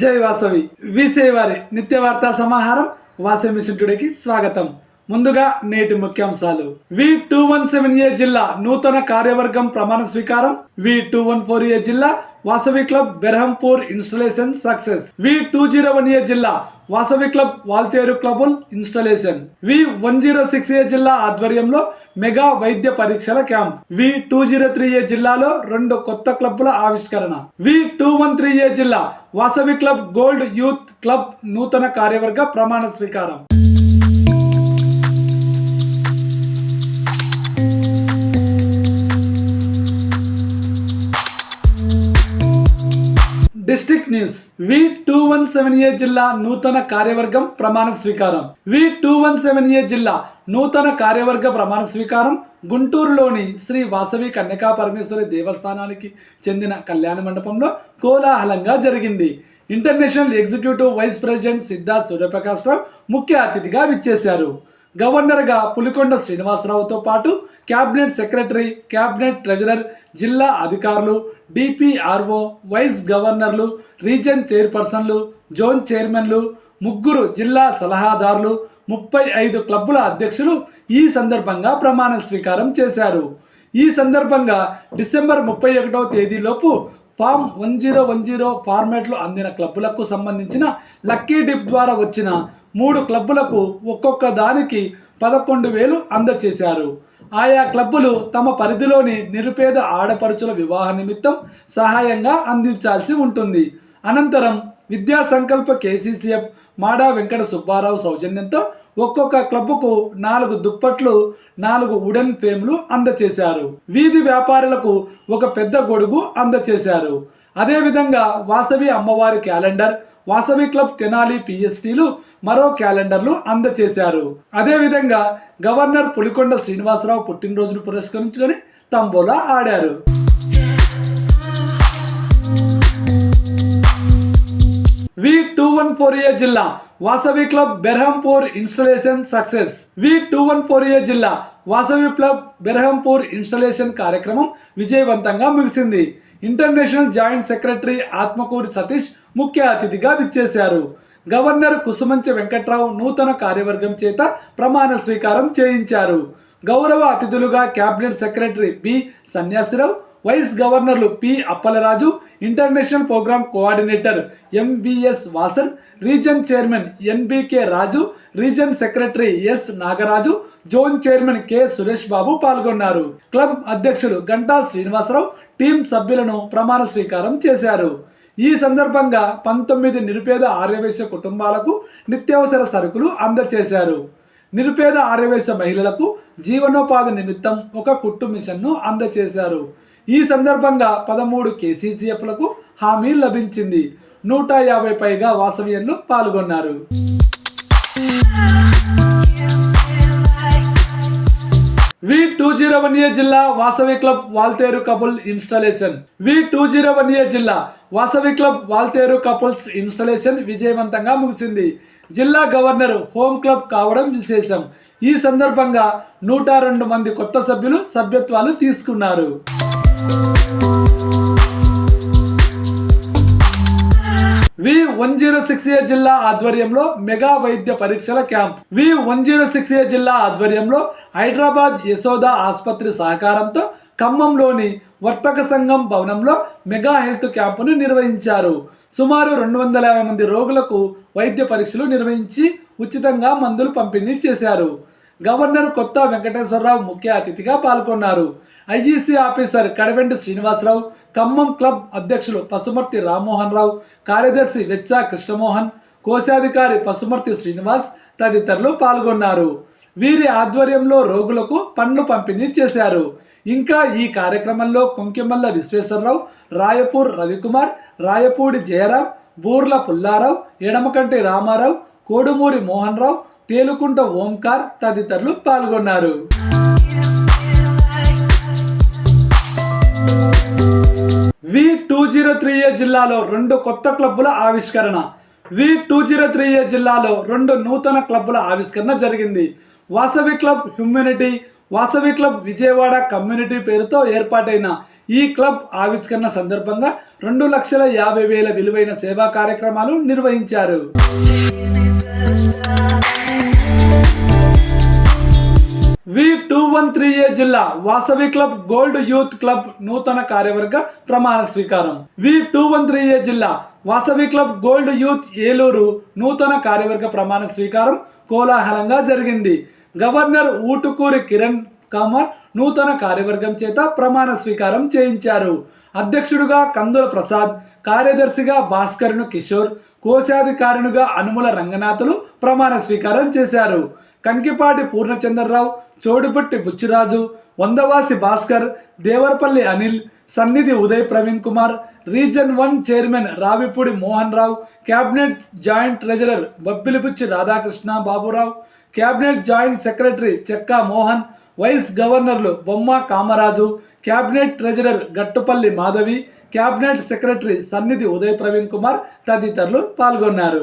జై వాసవి. విసే వారి నిత్య వార్తా సమాహారం వాసవి మిషన్ టుడేకి స్వాగతం. ముందుగా నేటి ముఖ్యాంశాలు. V two one seven A జిల్లా నూతన కార్యవర్గం ప్రమాణ స్వీకారం. V two one four A జిల్లా Vasavi club Berhampur installation success. V two zero one A జిల్లా Vasavi club Waltair క్లబుల్ installation. V one zero six A జిల్లా ఆధ్వర్యంలో మెగా వైద్య పరీక్షల camp. V two zero three A జిల్లాలో రెండు కొత్త క్లబ్ల ఆవిష్కరణ. V two one three A జిల్లా Vasavi club gold youth club నూతన కార్యవర్గ ప్రమాణ స్వీకారం. District news. V two one seven A జిల్లా నూతన కార్యవర్గం ప్రమాణ స్వీకారం. V two one seven A జిల్లా నూతన కార్యవర్గ ప్రమాణ స్వీకారం గుంటూరులోని శ్రీ వాసవి కన్యకా పరమేశ్వరి దేవస్థానానికి చెందిన కళ్యాణ మండపంలో కోలాహలంగా జరిగింది. International executive vice president Siddharth Suryaprakash Rao ముఖ్య అతిథిగా విచ్చేశారు. గవర్నర్గా పులికొండ శ్రీనివాసరావుతో పాటు క్యాబినెట్ సెక్రటరీ క్యాబినెట్ ట్రెజరర్ జిల్లా అధికారులు డిపిఆర్ఓ వైస్ గవర్నర్లు రీజన్ చైర్పర్సన్లు జోన్ చైర్మన్లు ముగ్గురు జిల్లా సలహాదారులు ముప్పై ఐదు క్లబ్బుల అధ్యక్షులు ఈ సందర్భంగా ప్రమాణ స్వీకారం చేశారు. ఈ సందర్భంగా డిసెంబర్ ముప్పై ఒకటవ తేదీలోపు form one zero one zero ఫార్మాట్లు అందిన క్లబ్బులకు సంబంధించిన లక్కీ డిప్ ద్వారా వచ్చిన మూడు క్లబ్బులకు ఒక్కొక్క దానికి పదకొండు వేలు అందజేశారు ఆయా క్లబ్బులు తమ పరిధిలోని నిరుపేద ఆడపడుచుల వివాహ నిమిత్తం సహాయంగా అందించాల్సి ఉంటుంది. అనంతరం విద్యా సంకల్ప కేసీసీఎఫ్ మాడా వెంకట సుబ్బారావు సౌజన్యంతో ఒక్కొక్క క్లబ్కు నాలుగు దుప్పట్లు నాలుగు వుడెన్ ఫ్రేమ్లు అందచేశారు. వీధి వ్యాపారులకు ఒక పెద్ద గొడుగు అందచేశారు. అదేవిధంగా వాసవి అమ్మవారి క్యాలెండర్ వాసవి క్లబ్ తెనాలి పిఎస్టీలు మరో క్యాలెండర్లు అందచేశారు. అదేవిధంగా గవర్నర్ పులికొండ శ్రీనివాసరావు పుట్టినరోజును పురస్కరించుకొని తంబోలా ఆడారు. V two one four A జిల్లా Vasavi club Berhampur installation success. V two one four A జిల్లా వాసవి క్లబ్ బెర్హంపూర్ ఇన్స్టలేషన్ కార్యక్రమం విజయవంతంగా ముగిసింది. International joint secretary Atmakuri Satish ముఖ్య అతిథిగా విచ్చేశారు. గవర్నర్ కుసుమంచ వెంకట్రావు నూతన కార్యవర్గం చేత ప్రమాణ స్వీకారం చేయించారు. గౌరవ అతిథులుగా cabinet secretary B Sanyasirao vice గవర్నర్లు P Appalaraju international programme coordinator MBS Vasan region chairman NBK Raju region secretary S Nagaraju zone chairman K Suresh Babu పాల్గొన్నారు. క్లబ్ అధ్యక్షులు గంటా శ్రీనివాసరావు టీం సభ్యులను ప్రమాణ స్వీకారం చేశారు. ఈ సందర్భంగా పంతొమ్మిది నిరుపేద ఆర్యవేశ్య కుటుంబాలకు నిత్యావసర సరుకులు అందజేశారు నిరుపేద ఆర్యవేశ్య మహిళలకు జీవనోపాధి నిమిత్తం ఒక కుట్టు మిషన్ను అందజేశారు ఈ సందర్భంగా పదమూడు కేసీసీఎఫ్లకు హామీ లభించింది. నూట యాభై పైగా వాసవ్యంలో పాల్గొన్నారు. V two zero one A జిల్లా Vasavi club Waltair couple installation. V two zero one A జిల్లా Vasavi club Waltair couples installation విజయవంతంగా ముగిసింది. జిల్లా గవర్నర్ హోమ్ క్లబ్ కావడం విశేషం. ఈ సందర్భంగా నూట రెండు మంది కొత్త సభ్యులు సభ్యత్వాలు తీసుకున్నారు. వన్ జీరో సిక్స్ ఏ జిల్లా ఆధ్వర్యంలో మెగా వైద్య పరీక్షల camp. V one zero six A జిల్లా ఆధ్వర్యంలో హైదరాబాద్ యశోద ఆసుపత్రి సహకారంతో ఖమ్మంలోని వర్తక సంఘం భవనంలో మెగా హెల్త్ క్యాంపును నిర్వహించారు. సుమారు రెండు వందల యాభై మంది రోగులకు వైద్య పరీక్షలు నిర్వహించి ఉచితంగా మందులు పంపిణీ చేశారు. గవర్నర్ కొత్త వెంకటేశ్వరరావు ముఖ్య అతిథిగా పాల్గొన్నారు. IEC officer Kadaventi Srinivasarao Khammam club అధ్యక్షులు పసుమర్తి రామ్మోహన్ రావు కార్యదర్శి వెచ్చా కృష్ణమోహన్ కోశాధికారి పసుమర్తి శ్రీనివాస్ తదితరులు పాల్గొన్నారు. వీరి ఆధ్వర్యంలో రోగులకు పండ్లు పంపిణీ చేశారు. ఇంకా ఈ కార్యక్రమంలో కుంకిమల్ల విశ్వేశ్వరరావు రాయపూర్ రవికుమార్ రాయపూడి జయరాం బూర్ల పుల్లారావు ఎడమకంటి రామారావు కోడుమూరి మోహన్ రావు తేలుకుంట ఓంకార్ తదితరులు పాల్గొన్నారు. టూ జీరో త్రీ ఏ జిల్లాలో రెండు కొత్త క్లబ్బుల ఆవిష్కరణ. V two zero three A జిల్లాలో రెండు నూతన క్లబ్బుల ఆవిష్కరణ జరిగింది. Vasavi club humanity Vasavi club Vijayawada community పేరుతో ఏర్పాటైన ఈ క్లబ్ ఆవిష్కరణ సందర్భంగా రెండు లక్షల యాభై వేల విలువైన సేవా కార్యక్రమాలు నిర్వహించారు. టూ త్రీ ఏ జిల్లా Vasavi club gold youth club నూతన కార్యవర్గ ప్రమాణ స్వీకారం. V two one three A జిల్లా Vasavi club gold youth Eluru నూతన కార్యవర్గ ప్రమాణ స్వీకారం కోలాహలంగా జరిగింది. గవర్నర్ ఊటుకూరి కిరణ్ కామర్ నూతన కార్యవర్గం చేత ప్రమాణ స్వీకారం చేయించారు. అధ్యక్షుడుగా కందుల ప్రసాద్ కార్యదర్శిగా భాస్కరును కిషోర్ కోశాధికారునిగా అనుముల రంగనాథులు ప్రమాణ స్వీకారం చేశారు. Kankipati Purnachandrarao చోడుపుట్టి Buchiraju Vandavasi Bhaskar Devarapalli Anil Sannidhi Uday Praveen Kumar region one chairman Ravipudi Mohan Rao cabinet joint treasurer Bobbilipuchi Radhakrishna Baburao cabinet joint secretary Chekka Mohan vice గవర్నర్లు Bomma Kamaraju cabinet treasurer Gattupalli Madhavi cabinet secretary Sannidhi Uday Praveen Kumar తదితరులు పాల్గొన్నారు.